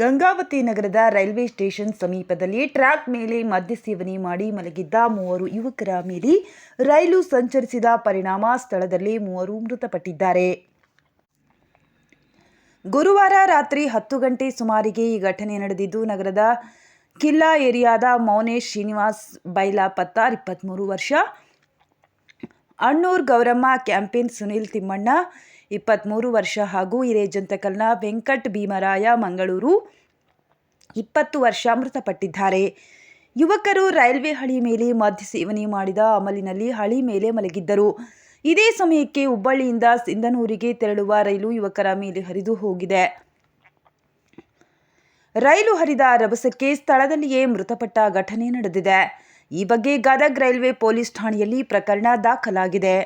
ತಿರುಪತಿ ನಗರದ railway station ಸಮೀಪದಲ್ಲಿ track ಮೇಲೆ ಮದ್ಯ ಸೇವನೆ ಮಾಡಿ ಮಲಗಿದ್ದ ಮೂವರು ಯುವಕರ ಮೇಲೆ ರೈಲು ಸಂಚರಿಸಿದ ಪರಿಣಾಮ ಸ್ಥಳದಲ್ಲಿ ಮೂವರು ಮೃತಪಟ್ಟಿದ್ದಾರೆ. ಗುರುವಾರ ರಾತ್ರಿ ಹತ್ತು ಗಂಟೆ ಸುಮಾರಿಗೆ ಈ ಘಟನೆ ನಡೆದಿದ್ದು, ನಗರದ ಕಿಲ್ಲಾ ಏರಿಯಾದ ಮೌನೇಶ್ ಶ್ರೀನಿವಾಸ್ ಬೈಲಾಪತ್ತಾರ್ ಇಪ್ಪತ್ತ್ಮೂರು ವರ್ಷ ಅಣ್ಣೂರ್ ಗೌರಮ್ಮ, ಕ್ಯಾಂಪೇನ್ ಸುನಿಲ್ ತಿಮ್ಮಣ್ಣ ಇಪ್ಪತ್ತ್ಮೂರು ವರ್ಷ ಹಾಗೂ ಹಿರೇಜಂತಕಲ್ನ ವೆಂಕಟ್ ಭೀಮರಾಯ ಮಂಗಳೂರು ಇಪ್ಪತ್ತು ವರ್ಷ ಮೃತಪಟ್ಟಿದ್ದಾರೆ. ಯುವಕರು ರೈಲ್ವೆ ಹಳಿ ಮೇಲೆ ಮದ್ಯ ಸೇವನೆ ಮಾಡಿದ ಅಮಲಿನಲ್ಲಿ ಹಳಿ ಮೇಲೆ ಮಲಗಿದ್ದರು. ಇದೇ ಸಮಯಕ್ಕೆ ಹುಬ್ಬಳ್ಳಿಯಿಂದ ಸಿಂಧನೂರಿಗೆ ತೆರಳುವ ರೈಲು ಯುವಕರ ಮೇಲೆ ಹರಿದು ಹೋಗಿದೆ. ರೈಲು ಹರಿದ ರಭಸಕ್ಕೆ ಸ್ಥಳದಲ್ಲಿಯೇ ಮೃತಪಟ್ಟ ಘಟನೆ ನಡೆದಿದೆ. ಈ ಬಗ್ಗೆ ಗದಗ್ ರೈಲ್ವೆ ಪೊಲೀಸ್ ಠಾಣೆಯಲ್ಲಿ ಪ್ರಕರಣ ದಾಖಲಾಗಿದೆ.